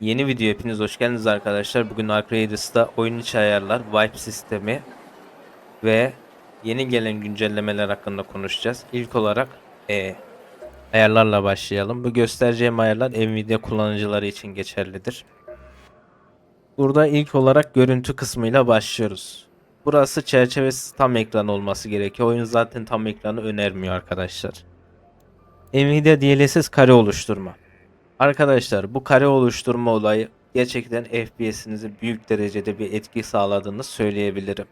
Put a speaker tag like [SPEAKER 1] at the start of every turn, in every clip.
[SPEAKER 1] Yeni video hepiniz hoş geldiniz arkadaşlar. Bugün Ark Raiders'ta oyun içi ayarlar, wipe sistemi ve yeni gelen güncellemeler hakkında konuşacağız. İlk olarak e, ayarlarla başlayalım. Bu göstereceğim ayarlar Nvidia kullanıcıları için geçerlidir. Burada ilk olarak görüntü kısmıyla başlıyoruz. Burası çerçevesi tam ekran olması gerekiyor. Oyun zaten tam ekranı önermiyor arkadaşlar. Nvidia DLSS kare oluşturma. Arkadaşlar bu kare oluşturma olayı gerçekten FPS'inizi büyük derecede bir etki sağladığını söyleyebilirim.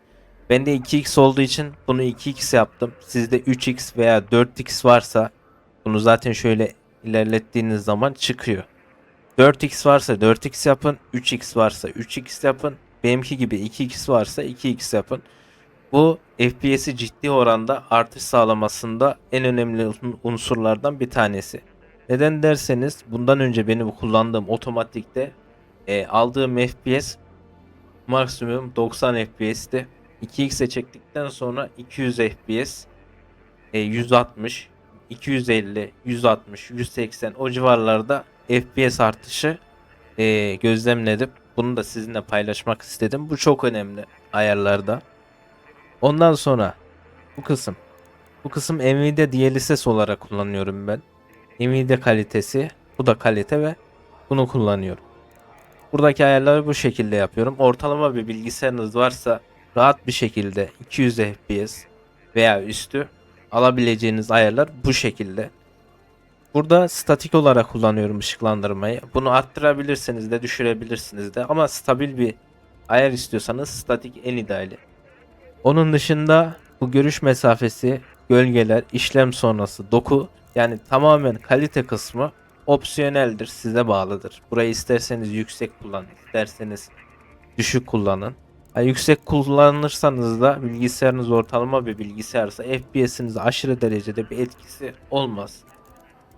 [SPEAKER 1] Bende 2x olduğu için bunu 2x yaptım. Sizde 3x veya 4x varsa bunu zaten şöyle ilerlettiğiniz zaman çıkıyor. 4x varsa 4x yapın, 3x varsa 3x yapın, benimki gibi 2x varsa 2x yapın. Bu FPS'i ciddi oranda artış sağlamasında en önemli un- unsurlardan bir tanesi. Neden derseniz bundan önce benim kullandığım otomatikte e, aldığım FPS maksimum 90 FPS'ti. 2x'e çektikten sonra 200 FPS, e, 160, 250, 160, 180 o civarlarda FPS artışı e, gözlemledim. Bunu da sizinle paylaşmak istedim. Bu çok önemli ayarlarda. Ondan sonra bu kısım. Bu kısım Nvidia DLSS olarak kullanıyorum ben. Nvidia kalitesi, bu da kalite ve bunu kullanıyorum. Buradaki ayarları bu şekilde yapıyorum. Ortalama bir bilgisayarınız varsa rahat bir şekilde 200 FPS veya üstü alabileceğiniz ayarlar bu şekilde. Burada statik olarak kullanıyorum ışıklandırmayı. Bunu arttırabilirsiniz de düşürebilirsiniz de ama stabil bir ayar istiyorsanız statik en ideali. Onun dışında bu görüş mesafesi, gölgeler, işlem sonrası doku yani tamamen kalite kısmı opsiyoneldir, size bağlıdır. Burayı isterseniz yüksek kullanın, isterseniz düşük kullanın. Ha, yüksek kullanırsanız da bilgisayarınız ortalama bir bilgisayarsa FPS'iniz aşırı derecede bir etkisi olmaz.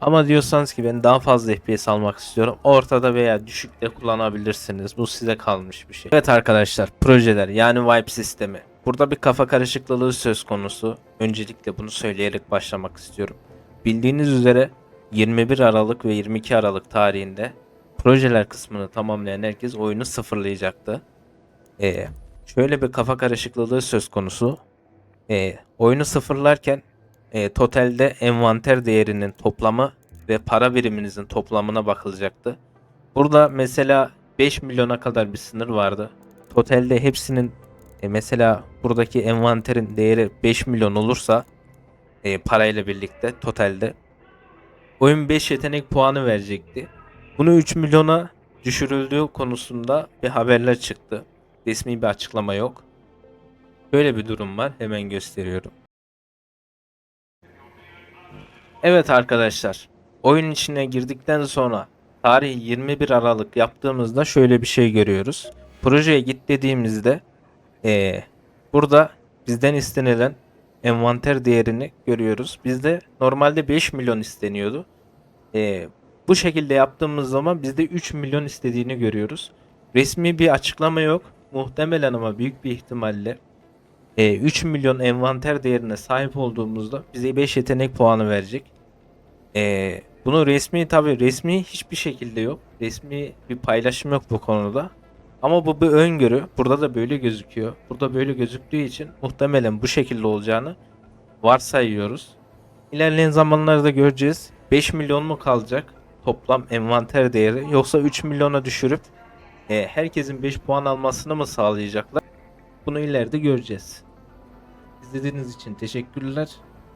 [SPEAKER 1] Ama diyorsanız ki ben daha fazla FPS almak istiyorum. Ortada veya düşükte kullanabilirsiniz. Bu size kalmış bir şey. Evet arkadaşlar projeler yani wipe sistemi. Burada bir kafa karışıklığı söz konusu. Öncelikle bunu söyleyerek başlamak istiyorum. Bildiğiniz üzere 21 Aralık ve 22 Aralık tarihinde projeler kısmını tamamlayan herkes oyunu sıfırlayacaktı. Ee, şöyle bir kafa karışıklığı söz konusu. Ee, oyunu sıfırlarken e, totalde envanter değerinin toplamı ve para biriminizin toplamına bakılacaktı. Burada mesela 5 milyona kadar bir sınır vardı. Totalde hepsinin e, mesela buradaki envanterin değeri 5 milyon olursa e, parayla birlikte totalde oyun 5 yetenek puanı verecekti. Bunu 3 milyona düşürüldüğü konusunda bir haberler çıktı. Resmi bir açıklama yok. Böyle bir durum var. Hemen gösteriyorum. Evet arkadaşlar. Oyun içine girdikten sonra tarih 21 Aralık yaptığımızda şöyle bir şey görüyoruz. Projeye git dediğimizde eee, burada bizden istenilen envanter değerini görüyoruz. Bizde normalde 5 milyon isteniyordu. Eee, bu şekilde yaptığımız zaman bizde 3 milyon istediğini görüyoruz. Resmi bir açıklama yok. Muhtemelen ama büyük bir ihtimalle e, 3 milyon envanter değerine sahip olduğumuzda bize 5 yetenek puanı verecek. E, bunu resmi tabi resmi hiçbir şekilde yok. Resmi bir paylaşım yok bu konuda. Ama bu bir öngörü. Burada da böyle gözüküyor. Burada böyle gözüktüğü için muhtemelen bu şekilde olacağını varsayıyoruz. İlerleyen zamanlarda göreceğiz. 5 milyon mu kalacak toplam envanter değeri yoksa 3 milyona düşürüp e, herkesin 5 puan almasını mı sağlayacaklar? Bunu ileride göreceğiz. İzlediğiniz için teşekkürler.